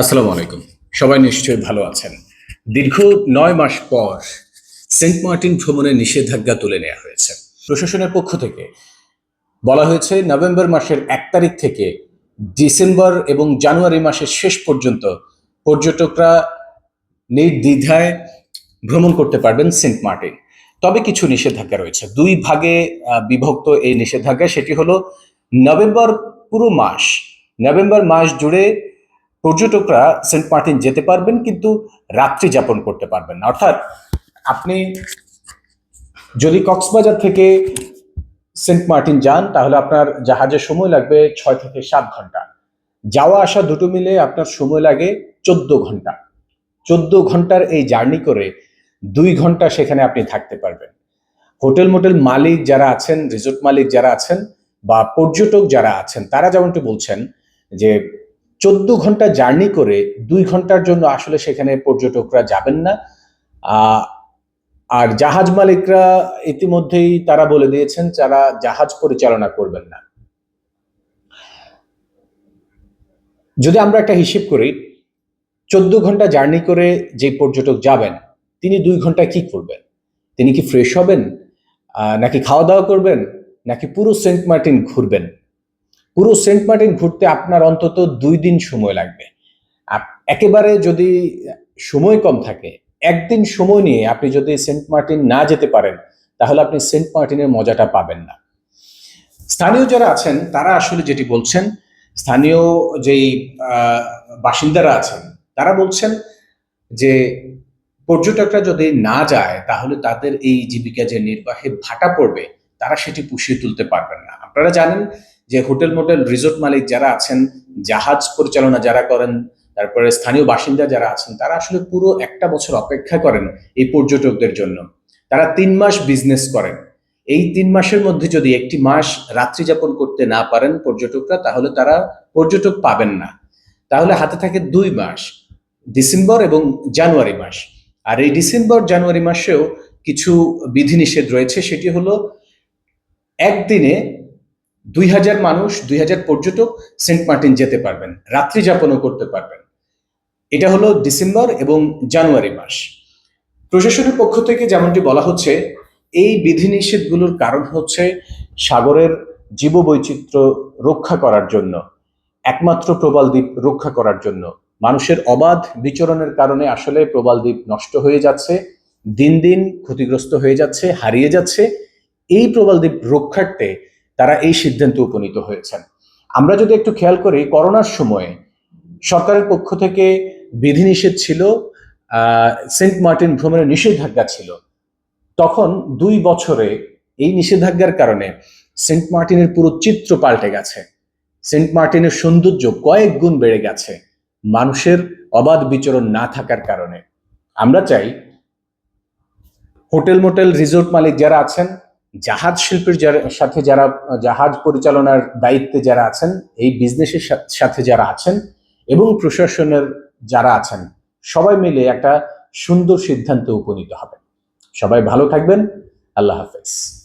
আসসালামু আলাইকুম। সবাই নিশ্চয়ই ভালো আছেন। দীর্ঘ নয় মাস পর সেন্ট মার্টিন ভ্রমণের নিষেধাজ্ঞা তুলে নেওয়া হয়েছে। প্রশাসনের পক্ষ থেকে বলা হয়েছে, নভেম্বর মাসের এক তারিখ থেকে ডিসেম্বর এবং জানুয়ারি মাসের শেষ পর্যন্ত পর্যটকরা নির্দ্বিধায় ভ্রমণ করতে পারবেন সেন্ট মার্টিন। তবে কিছু নিষেধাজ্ঞা রয়েছে। দুই ভাগে বিভক্ত এই নিষেধাজ্ঞা, সেটি হলো নভেম্বর পুরো মাস, নভেম্বর মাস জুড়ে পর্যটকরা সেন্ট মার্টিন যেতে পারবেন, কিন্তু রাত্রি যাপন করতে পারবেন না। অর্থাৎ আপনি যদি কক্সবাজার থেকে সেন্ট মার্টিন যান, তাহলে আপনার জাহাজের সময় লাগবে ছয় থেকে সাত ঘণ্টা। যাওয়া আসা দুটো মিলে আপনার সময় লাগে চোদ্দ ঘণ্টা। চোদ্দ ঘণ্টার এই জার্নি করে দুই ঘণ্টা সেখানে আপনি থাকতে পারবেন। হোটেল মোটেল মালিক যারা আছেন, রিসোর্ট মালিক যারা আছেন, বা পর্যটক যারা আছেন, তারা যেমনটি বলছেন যে চোদ্দ ঘণ্টা জার্নি করে দুই ঘণ্টার জন্য আসলে সেখানে পর্যটকরা যাবেন না। আর জাহাজ মালিকরা ইতিমধ্যেই তারা বলে দিয়েছেন, যারা জাহাজ পরিচালনা করবেন না। যদি আমরা একটা হিসেব করি, চোদ্দ ঘণ্টা জার্নি করে যে পর্যটক যাবেন, তিনি দুই ঘণ্টা কি করবেন? তিনি কি ফ্রেশ হবেন? নাকি খাওয়া দাওয়া করবেন? নাকি পুরো সেন্ট মার্টিন ঘুরবেন? পুরো সেন্ট মার্টিন ঘুরতে আপনার অন্তত দুই দিন সময় লাগবে। একেবারে যদি সময় কম থাকে, একদিন সময় নিয়ে আপনি যদি সেন্ট মার্টিন না যেতে পারেন, তাহলে আপনি সেন্ট মার্টিনের মজাটা পাবেন না। স্থানীয় যারা আছেন, তারা আসলে যেটি বলছেন, স্থানীয় যেই বাসিন্দারা আছেন, তারা বলছেন যে, পর্যটকরা যদি না যায়, তাহলে তাদের এই জীবিকা যে নির্বাহে ভাটা পড়বে, তারা সেটি পুষিয়ে তুলতে পারবেন না। আপনারা জানেন যে হোটেল মোটেল রিসোর্ট মালিক যারা আছেন, জাহাজ পরিচালনা যারা করেন, তারপরে স্থানীয় বাসিন্দা যারা আছেন, তারা আসলে পুরো একটা বছর অপেক্ষা করেন এই পর্যটকদের জন্য। তারা তিন মাস বিজনেস করেন। এই তিন মাসের মধ্যে যদি একটি মাস রাত্রি যাপন করতে না পারেন পর্যটকরা, তাহলে তারা পর্যটক পাবেন না। তাহলে হাতে থাকে দুই মাস, ডিসেম্বর এবং জানুয়ারি মাস। আর এই ডিসেম্বর, জানুয়ারি মাসেও কিছু বিধিনিষেধ রয়েছে, সেটি হলো একদিনে দুই হাজার মানুষ, দুই হাজার পর্যটক সেন্ট মার্টিন যেতে পারবেন, রাত্রি যাপনও করতে পারবেন। এটা হলো ডিসেম্বর এবং জানুয়ারি মাস। প্রশাসনের পক্ষ থেকে যেমনটি বলা হচ্ছে, এই বিধিনিষেধগুলোর কারণ হচ্ছে সাগরের জীববৈচিত্র্য রক্ষা করার জন্য, একমাত্র প্রবাল দ্বীপ রক্ষা করার জন্য। মানুষের অবাধ বিচরণের কারণে আসলে প্রবাল দ্বীপ নষ্ট হয়ে যাচ্ছে, দিন দিন ক্ষতিগ্রস্ত হয়ে যাচ্ছে, হারিয়ে যাচ্ছে। এই প্রবাল দ্বীপ রক্ষার্থে তারা এই সিদ্ধান্তে উপনীত হয়েছেন। আমরা যদি একটু খেয়াল করি, করোনার সময়ে সরকারের পক্ষ থেকে বিধিনিষেধ ছিল সেন্ট মার্টিন ভ্রমণের নিষেধাজ্ঞা ছিল। তখন দুই বছরে এই নিষেধাজ্ঞার কারণে সেন্ট মার্টিনের পুরো চিত্র পাল্টে গেছে। সেন্ট মার্টিনের সৌন্দর্য কয়েক গুণ বেড়ে গেছে মানুষের অবাধ বিচরণ না থাকার কারণে। আমরা চাই হোটেল মোটেল, রিসোর্ট মালিক যারা আছেন জাহাজ শিল্পের সাথে যারা, জাহাজ পরিচালনার দায়িত্বে যারা আছেন, এই বিজনেসের সাথে যারা আছেন এবং প্রশাসনের যারা আছেন, সবাই মিলে একটা সুন্দর সিদ্ধান্তে উপনীত হবে সবাই ভালো থাকবেন। আল্লাহ হাফেজ।